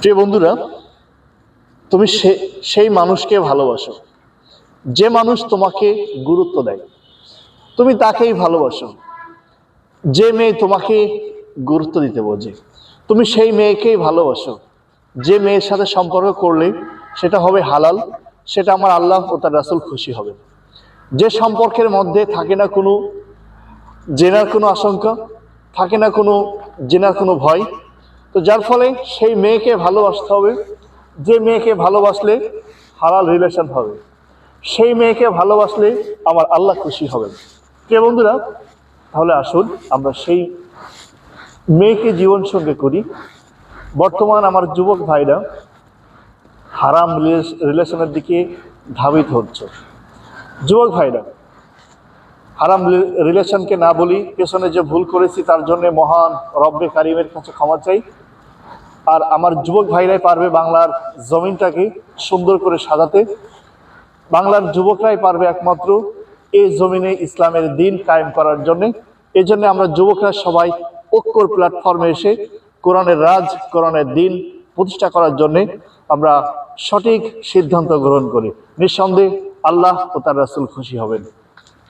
প্রিয় বন্ধুরা, তুমি সে, সেই মানুষকে ভালোবাসো। যে মানুষ তোমাকে গুরুত্ব দেয়, তুমি তাকেই ভালোবাসো। যে মেয়ে তোমাকে গুরুত্ব দিতে বোঝে, তুমি সেই মেয়েকেই ভালোবাসো। যে মেয়ের সাথে সম্পর্ক করলে সেটা হবে হালাল, সেটা আমার আল্লাহ ও তার রাসুল খুশি হবে যে সম্পর্কের মধ্যে থাকে না কোনো জেনার কোনো আশঙ্কা, থাকে না কোনো জেনার কোনো ভয় তো যার ফলে সেই মেয়েকে ভালোবাসতে হবে। যে মেয়েকে ভালোবাসলে হালাল রিলেশন হবে। সেই মেয়েকে ভালোবাসলে আমার আল্লাহ খুশি হবেন। কে বন্ধুরা, তাহলে আসুন আমরা সেই মেয়েকে জীবন সঙ্গে করি। বর্তমান আমার যুবক ভাইরা হারাম রিলেশনের দিকে ধাবিত হচ্ছে। যুবক ভাইরা হারাম রিলেশনকে না বলি, পেছনে যে ভুল করেছি তার জন্য মহান রব্বে কারিমের কাছে ক্ষমা চাই। আর আমার যুবক ভাইরাই পারবে বাংলার জমিনটাকে সুন্দর করে সাজাতে। বাংলার যুবকরাই পারবে একমাত্র এই জমিনে ইসলামের দিন কায়েম করার জন্যে। এই জন্য আমরা যুবকরা সবাই ঐক্যর প্ল্যাটফর্মে এসে কোরআনের রাজ, কোরআনের দিন প্রতিষ্ঠা করার জন্যে আমরা সঠিক সিদ্ধান্ত গ্রহণ করি। নিঃসন্দেহে আল্লাহ ও তার রাসুল খুশি হবেন।